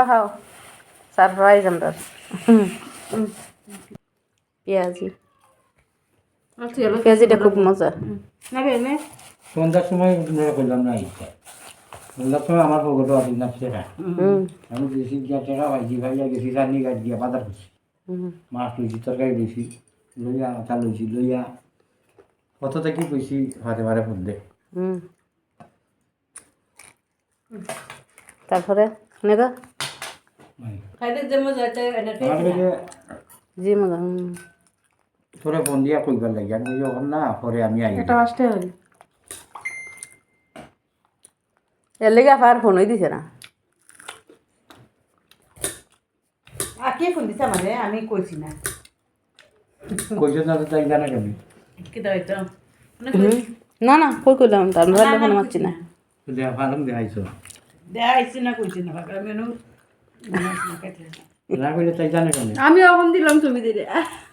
খাও সারপ্রাইজ আমরা পেঁয়াজি। পেঁয়াজিটা খুব মজা। সন্ধ্যার সময় করলাম না ইচ্ছা সন্ধ্যার সময় আমার পকেটও আসিল না সেটা হুম। আমি বেশি গিয়া টেকা ভাইজি ভাইয়া গেছি চাটনি গাছ দিয়া বাজার করছি। হুম। মাছ লইছি তরকারি লইছি লইয়া আটা লইছি লইয়া কত থেকে কইছি হাতে মারে ফুটতে হুম। তারপরে? নেগা জি মজা তোরে ফোন দিয়া কইবার লাগে আমি যখন না পরে আমি আই এর লেগে আর ফোনই দিছে না। কে ফোন দিছে মানে আমি কইছি না। কইছো না তো তাই জানা কেন কি দাইতো হুম। না না কই কইলাম তার ভালো ফোন মারছি না। দেয়া ফালম দেখাইছো দেয়া আইছি না কইছি না বাবা আমি এখন দিলাম তুমি দিলে